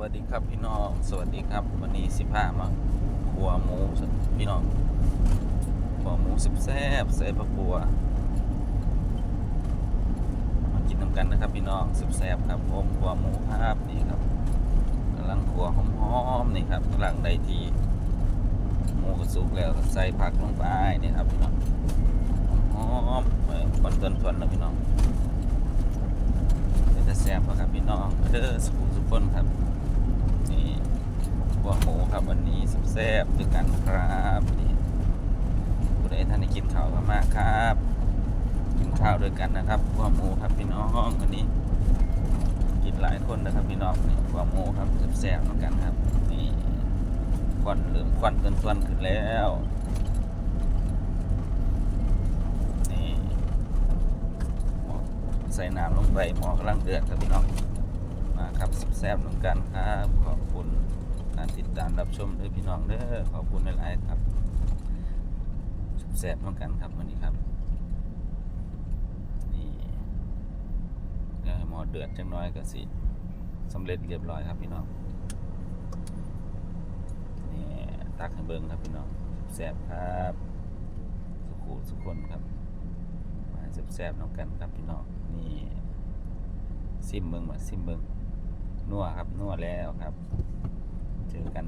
วัสดีครับพี่น้อง สวัสดีครับ วันนี้สิพามาขัวหมูพี่น้องขัวหมูสิบแซ่บใส่ผักบัวมากินน้ำกันนะครับพี่น้องสิบแซ่บครับผมขัวหมูครับนี่ครับกำลังขัวหอมๆนี่ครับกำลังได้ทีหมูก็สุกแล้วใส่ผักลงไปนี่ครับพี่น้องหอมๆควันทวนๆนะพี่น้องเป็นแซ่บครับพี่น้องเด้อสุขุมทุกคนครับ ครับ วันนี้แซ่บๆด้วยกันครับนี่ผู้ใดท่านได้กินข้าวก็มากครับ กินข้าวด้วยกันนะครับหัวหมูครับพี่น้องวันนี้ กินหลายคนนะครับพี่น้องนี่หัวหมูครับแซ่บๆเหมือนกันครับนี่ควันเหลืองควันเกินควันขึ้นแล้วนี่หมอใส่น้ำลงไปหมอกำลังเดือดครับพี่น้องมาครับแซ่บๆเหมือนกันครับขอบคุณ รับชมด้วยพี่น้องเด้อขอบคุณหลายๆครับแซ่บเหมือนกันครับวันนี้ครับนี่เดี๋ยวให้หมอเดือดจังน้อยก็สิสำเร็จเรียบร้อยครับพี่น้องนี่ตักให้เบิ่งครับพี่น้องแซ่บครับสุขุสุขคนครับมาแซ่บๆน้องกันครับพี่น้องนี่ซิมเบิ้งมาซิมเบิ้งนัวครับนัวแล้วครับ